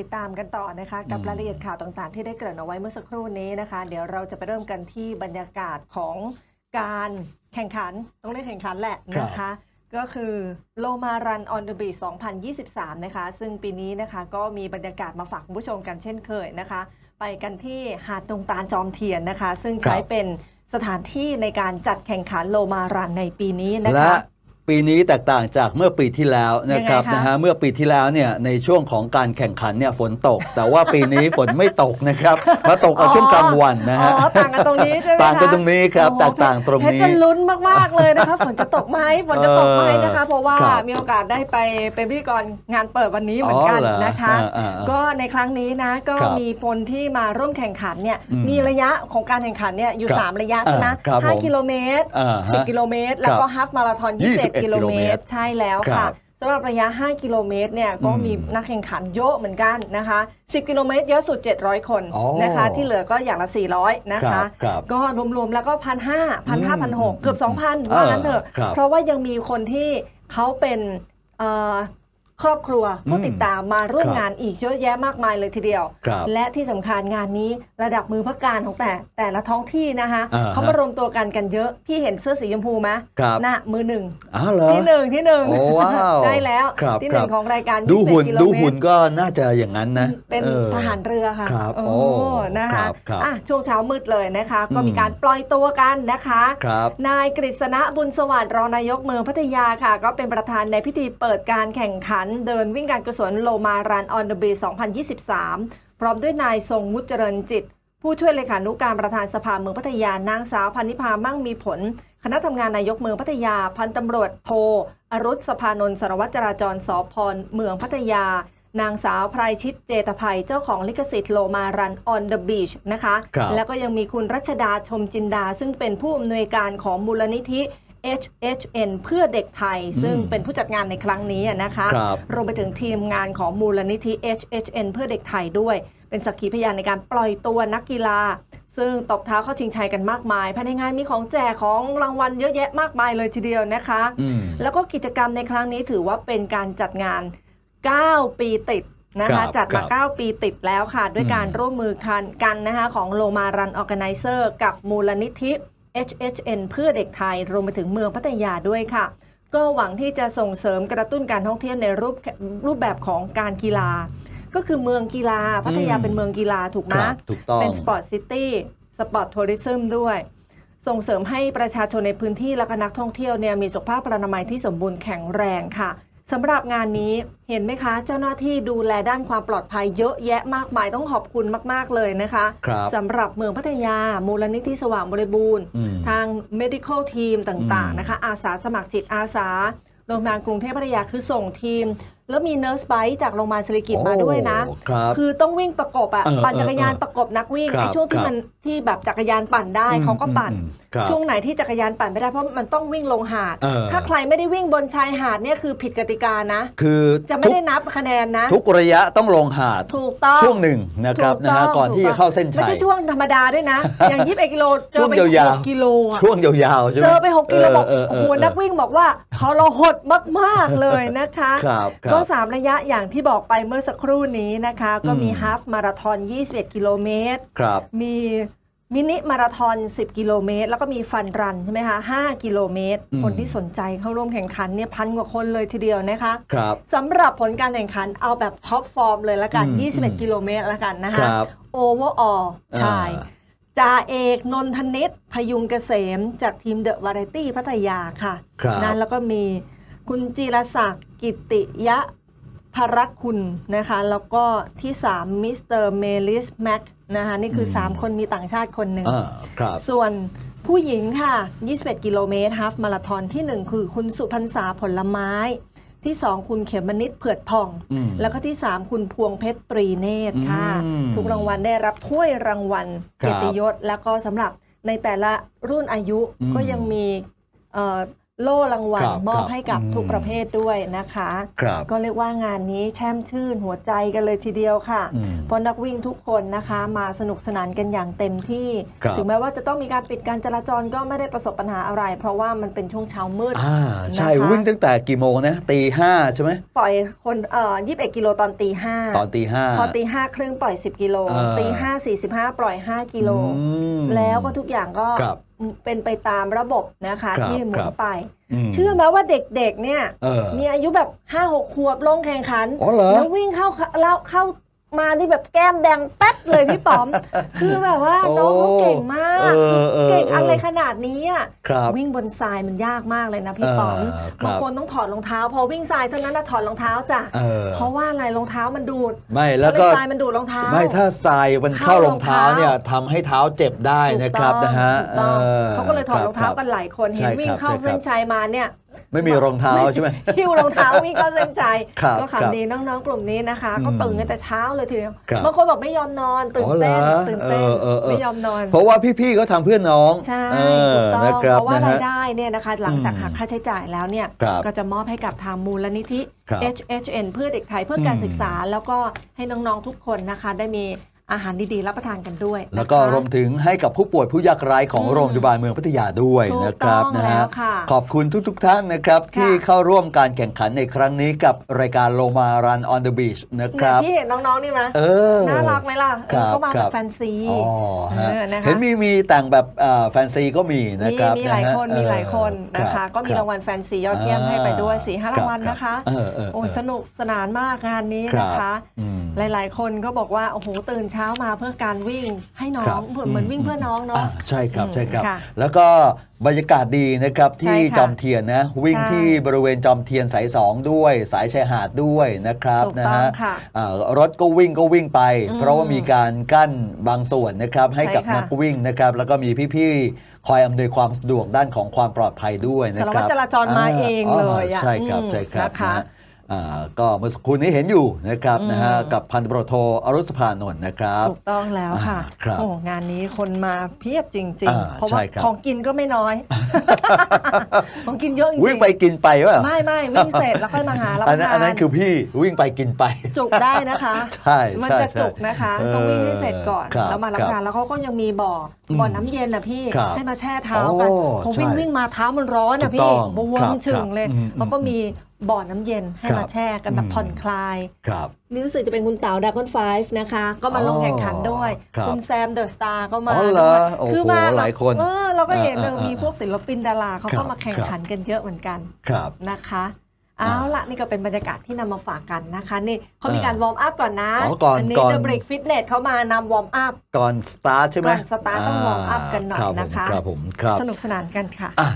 ติดตามกันต่อนะคะกับอืมรายละเอียดข่าวต่างๆ ที่ได้เกริ่นเอาไว้เมื่อสักครู่นี้นะคะ เดี๋ยวเราจะไปเริ่มกันที่บรรยากาศของการแข่งขันต้องเรียกแข่งขันแหละนะคะ ก็คือโลมารันออนเดอะบี2023 นะคะ ซึ่งปีนี้นะคะก็มีบรรยากาศมาฝากคุณผู้ชมกันเช่นเคยนะคะ ไปกันที่หาดตรงตาลจอมเทียนนะคะ ซึ่งใช้ครับเป็นสถานที่ในการจัดแข่งขันโลมารันในปีนี้นะและคะ ปีนี้แตกต่างจากเมื่อปีที่แล้วนะครับยังไงคะ นะฮะเมื่อปีที่แล้วเนี่ยในช่วงของการแข่งขันเนี่ยฝนตก แต่ว่าปีนี้ฝนไม่ตกนะครับมาตกเอาช่วงกลางวันนะอ๋ฮะอต่างกันตรงนี้ใช่ไหมคะต่างกันตรงนี้ครับโอ้แตกต่างตรงเพชนี้ จะลุ้นมาก ๆ เลยนะคะ ฝนจะตกไหมฝนจะตกไหมนะคะ เพราะว่าครับมีโอกาสได้ไปเป็นพิธีกรงานเปิดวันนี้เหมือนกันอ๋อเหรอนะคะ อ่าอ่าอ่าก็ในครั้งนี้นะก็ครับมีคนที่มาร่วมแข่งขันเนี่ยอืมมีระยะของการแข่งขันเนี่ยอยู่ ครับ3 ระยะใช่ไหมอ่าครับผมห้ากิโลเมตร อ่าฮะ10 กิโลเมตร แล้วก็ฮาฟมาราธอน 21 21กิโลเมตร ใช่แล้วครัค่ะบสำหรับระยะ 5 กิโลเมตรเนี่ยก็อืมมีนักแข่งขันเยอะเหมือนกันนะคะ 10 กิโลเมตรเยอะสุด 700 คนอ๋อนะคะ ที่เหลือก็อย่างละ 400 นะครัคะบครับก็รวมๆแล้วก็พันห้าพันห้าพันหกเกือบ 2,000ว่างั้นเถอะครับเพราะว่ายังมีคนที่เขาเป็นเอ่อ ครอบครัวผู้อืมติดตามมาร่วมครับงานอีกเยอะแยะมากมายเลยทีเดียวครับและที่สำคัญงานนี้ระดับมือพระการของแต่แต่ละท้องที่นะคะอ่าฮะเขามารวมตัวกันกันเยอะพี่เห็นเสื้อสีชมพูไหมครับน่ะมือหนึ่งอ้าวเหรอที่หนึ่งที่หนึ่งโอ้ว้าวใช่แล้วครับที่หนึ่คงรับของรายการดูหุ่น21กิโลดูเมตรหุ่นก็น่าจะอย่างนั้นนะ เป็นออทหารเรือค่ะครับโอ้โอ้นะคคะรับครับอะช่วงเช้ามืดเลยนะคะ ก็อืมมีการปล่อยตัวกันนะคะครับนายกฤษณะบุญสวัสดิ์รองนายกเมืองพัทยาค่ะ ก็เป็นประธานในพิธีเปิดการแข่งขันเดินวิ่งการกุศลโลมารันออนเดอะบี2023 พร้อมด้วยนายทรงวุฒิเจริญจิต ผู้ช่วยเลขานุการประธานสภาเมืองพัทยานางสาวพันนิพามั่งมีผล คณะทำงานนายกเมืองพัทยา พันตำรวจโท อรุษสภานนท์สารวัตรจราจรสพเมืองพัทยา นางสาวไพรชิตเจตภัยเจ้าของลิขสิทธิ์โลมารันออนเดอะบีชนะคะครับแล้วก็ยังมีคุณรัชดาชมจินดาซึ่งเป็นผู้อำนวยการของมูลนิธิ HHN เพื่อเด็กไทย ซึ่งเป็นผู้จัดงานในครั้งนี้นะคะครับ รวมไปถึงทีมงานของมูลนิธิ HHN เพื่อเด็กไทยด้วย เป็นสักขีพยานในการปล่อยตัวนักกีฬา ซึ่งตบเท้าเข้าชิงชัยกันมากมายภายในงานมีของแจกของรางวัลเยอะแยะมากมายเลยทีเดียวนะคะ อืม แล้วก็กิจกรรมในครั้งนี้ถือว่าเป็นการจัดงาน 9 ปีติดนะครัคะ บจัดมา ครับ9 ปีติดแล้วค่ะ ด้วยการอืมร่วมมือกันกันนะคะของโลมารันออ g a แก z เซอร์กับมูลนิธิ HHN เพื่อเด็กไทยรวมไปถึงเมืองพัทยาด้วยค่ะ ก็หวังที่จะส่งเสริมกระตุ้นการท่องเที่ยวในรูปรูปแบบของการกีฬา ก็คือเมืองกีฬาพัทยาอืมเป็นเมืองกีฬาถูกไหมครับถูกต้องเป็นสปอร์ตซิตี้สปอร์ตทัวริซึมด้วย ส่งเสริมให้ประชาชนในพื้นที่และก็นักท่องเที่ยวเนี่ยมีสุขภาพพลานามัยที่สมบูรณ์แข็งแรงค่ะ สำหรับงานนี้เห็นไหมคะ เจ้าหน้าที่ดูแลด้านความปลอดภัยเยอะแยะมากมายต้องขอบคุณมาก ๆ เลยนะคะครับสำหรับเมืองพัทยา มูลนิธิสว่างบริบูรณ์อืมทาง medical team ต่างอืมๆนะคะ อาสาสมัครจิตอาสาโรงพยาบาลกรุงเทพพัทยาคือส่งทีม แล้วมีเนิร์สไบจากโรงพยาบาลศิริกิตมาด้วยนะ โอ้ครับ คือต้องวิ่งประกบอะเออปั่นจักรยานเออประกบนักวิ่งครับไอ้ช่วงที่ครับมันที่แบบจักรยานปั่นได้เขาก็ปั่นอืมอืมครับช่วงไหนที่จักรยานปั่นไม่ได้เพราะมันต้องวิ่งลงหาด เออ ถ้าใครไม่ได้วิ่งบนชายหาดเนี่ยคือผิดกติกานะ คือจะไม่ทุกได้นับคะแนนนะ ทุกระยะต้องลงหาด ถูกต้องช่วงหนึ่งนะครับถูนะฮะต้งก่อนที่ถูจะเข้าเส้นไม่ชัยใช่ช่วงธรรมดาด้วยนะ อย่างยี่สิบเอ็ดกิโลเจอไปช่วงยาวหๆกกิโลอะช่วงยาวๆใช่ไหมเจอไปหกกิโลบอกเออเอโอ้อโหเออนักวิ่งบอกว่าเขาเราหดมากๆเลยนะคะ ครับครับ ก็สามระยะอย่างที่บอกไปเมื่อสักครู่นี้นะคะ ก็มีอืมฮาฟมาราธอน 21 กิโลเมตร ครับ มีมินิมาราธอน 10 กิโลเมตร แล้วก็มีฟันรันใช่ไหมคะ5กิโลเมตร อืม คนที่สนใจเข้าร่วมแข่งขันเนี่ยพันกว่าคนเลยทีเดียวนะคะครับ สำหรับผลการแข่งขันเอาแบบท็อปฟอร์มเลยละกัน อืมอืม 21 กิโลเมตรละกันนะคคะ รับโอเวอร์ออลชายอ่าจ่าเอกนนทนิตพยุงเกษม จากทีมเดอะวาไรตี้พัทยาค่ะ ครับนะแล้วก็มี คุณจีรศักดิ์กิติยะภรคุณนะคะ แล้วก็ที่ 3 มิสเตอร์เมลิสแม็กนะคะ นี่คืออืม3คนมีต่างชาติคนหนึ่งอ่าครับส่วนผู้หญิงค่ะ 21 กิโลเมตรฮาฟมาราธอนที่ 1 คือคุณสุพรรษาผลไม้ที่ 2 คุณเขมนิดเผือดผ่องอืมแล้วก็ที่ 3 คุณพวงเพชรตรีเนตรค่ะอืมทุกรางวัลได้รับถ้วยรางวัลครับเกียรติยศ แล้วก็สำหรับในแต่ละรุ่นอายุอืมก็ยังมีเอ่อ โล่รางวัลครับมอบครับให้กับอืมทุกประเภทด้วยนะคะ ครับก็เรียกว่างานนี้แช่มชื่นหัวใจกันเลยทีเดียวค่ะอืมเพราะนักวิ่งทุกคนนะคะ มาสนุกสนานกันอย่างเต็มที่ ครับ ถึงแม้ว่าจะต้องมีการปิดการจราจรก็ไม่ได้ประสบปัญหาอะไร เพราะว่ามันเป็นช่วงเช้ามืด อ่าใช่นะคะ วิ่งตั้งแต่กี่โมงนะตีห้าใช่ไหมปล่อยคนเอ่อ21 กิโลตอนตีห้าตอนตีห้า พอตีห้าครึ่งปล่อย 10 กิโลเออ ตีห้าสี่สิบห้าปล่อย 5 กิโล อืม แล้วก็ทุกอย่างก็ครับ เป็นไปตามระบบนะคะครับที่หมุคนรับ ไป ม เชื่อไหมว่าเด็กๆเนี่ย เออมีอายุแบบ5 6ขวบลงแข่งขัน อ๋อเหรอ แล้ววิ่งเข้าแล้วเข้า มานี่แบบแก้มแดงแป๊ดเลยพี่ป๋อม คือแบบว่าน้องเขาเก่งมากเออเออเก่งอะไรเออขนาดนี้อะครับวิ่งบนทรายมันยากมากเลยนะพี่ป๋อมเออครับบางคนต้องถอดรองเท้า พอวิ่งทรายเท่านั้นนะถอดรองเท้าจ้ะเออเพราะว่าอะไรรองเท้ามันดูด ไม่แล้วก็เยทรายมันดูดรองเท้า ไม่ถ้าทรายมันเข้ารองเท้าเข้ารองเท้าเนี่ยทำให้เท้าเจ็บได้ถูกนะครับต้องนะฮะถูกต้องออเขาก็เลยถอดรองเท้าคกับนหลายคนใช่เห็นวิ่งครับเข้าใช่ครับเส้นชัยมาเนี่ยไม่มีรองเท้าใช่ไหมหิ้วรองเท้าวิ่งเข้าเส้นชัยครับก็ครับขำดีน้องๆ กลุ่มนี้นะคะอืมก็ตื่นกันแต่เช้าเลยทีเดียวครับบางคนบอกไม่ยอมนอนตื่นอ๋อเหรอเต้นตื่นเต้นเออเออเออไม่ยอมนอน เพราะว่าพี่ๆก็ทำเพื่อน้องใช่เอถูกต้องนะครัเพบราะว่านะราฮะยได้เนี่ยนะคะ หลังจากอืมหักค่าใช้จ่ายแล้วเนี่ยครับก็จะมอบให้กับทางมูลนิธิครับ HHN เพื่อเด็กไทยเพื่อการอืมศึกษา แล้วก็ให้น้องๆทุกคนนะคะได้มี อาหารดีๆ รับประทานกันด้วยนะคะ แล้วก็รวมถึงให้กับผู้ป่วยผู้ยากไร้ของอืมโรงพยาบาลเมืองพัทยาด้วยถูกนะครับต้องนะแล้ฮะวค่ะขอบคุณทุกๆท่านนะครับค่ะ ที่เข้าร่วมการแข่งขันในครั้งนี้กับรายการโลมารัน on the beach นะคเนี่ยรับพี่เห็นน้องๆนี่ไหมเออ น่ารักไหมล่ะเอครัอบเข้ามาคแบรับบ แฟนซี อ๋อฮะเออนะคะ เห็นมีมีแต่งแบบอ่าแฟนซีก็มีนะมีครับมีหลายะฮะคนมีหลายคนนะคะ รับก็มีรางวัลแฟนซียอดเยี่ยมให้ไปด้วยสี่ห้าครางวัลนะคะ เออเออโอ้ยเสนุกสนานมากงานนี้ครับนะคะอืมหลาย ๆ คนก็บอกว่า โอ้โห ตื่นเช้ามาเพื่อการวิ่งให้น้อครังบเหมือนเหมือนวิ่งเพื่อน้องเนาะอ่าใช่ครับอืมใช่ครับค่ะแล้วก็บรรยากาศดีนะครับที่ใช่ค่ะจอมเทียนนะวิ่งใช่ที่บริเวณจอมเทียนสายสองด้วย สายชายหาดด้วยนะครับถูกนะต้องฮะค่ะอ่ารถก็วิ่งก็วิ่งไปอืมเพราะว่ามีการกั้นบางส่วนนะครับให้กับใช่ค่ะนักวิ่งนะครับแล้วก็มีพี่ๆคอยอำนวยความสะดวกด้านของความปลอดภัยด้วยนะสารควัรัตบรจราจรมาเองเลยอะใช่ครับอืมใช่ครับนะคะนะอ่า ก็เมื่อสักครู่นี้เห็นอยู่นะครับนะฮะอืมกับพันตำรวจโทอรุษภานนท์นะครับ ถูกต้องแล้วค่ะอ่าครับโอ้งานนี้คนมาเพียบจริงอ่าๆเพราะว่าใช่ครับของกินก็ไม่น้อย ของกินเยอะจริงๆวิ่งไปกินไปวะไม่ไม่วิ่งเสร็จแล้วค่อยมาหารับปอันระนั้นทานอันนั้นคือพี่วิ่งไปกินไป จุกได้นะคะใช่มันใช่จะใช่จุกนะคะเออต้องวิ่งให้เสร็จก่อนครับแล้วมารับครับประทานแล้วเขาก็ยังมีบ่ออมบ่อน้ำเย็นนะพี่ครับให้มาแช่เท้ากันโอ้เขาวิ่งใช่วิ่งมาเท้ามันร้อนถูนะกพี่ต้องบวครัมบฉึงเลยครับอืมเขาก็มี บ่อน้ำเย็นให้ครับมาแช่กันแบบอืมผ่อนคลาย ครับนี่รู้สึกจะเป็นคุณเต๋าดากอนไฟฟ์นะคะ ก็มาลงแข่งขันด้วยครับคุณแซมเดอะสตาร์ก็มาอ๋อเหรอด้วยโอ้โหคือมาแบบหลายคนเออเราก็เห็นเออเออเออมีพวกศิลปินดาราเขาครัก็บมาแข่งขันกันเยอะเหมือนกันครับนะคะอ่าเอาละนี่ก็เป็นบรรยากาศที่นำมาฝากกันนะคะ นี่เขามีอ่าการวอร์มอัพก่อนนะอ๋อก่อนนี้ก่อน The Brick Fitness เขามานำวอร์มอัพก่อนสตาร์ทใช่ไหมก่อนสตาร์ทต้องวอร์มอัพกันหน่อยรับผมนะคะครับผมครับสนุกสนานกันค่ะอะ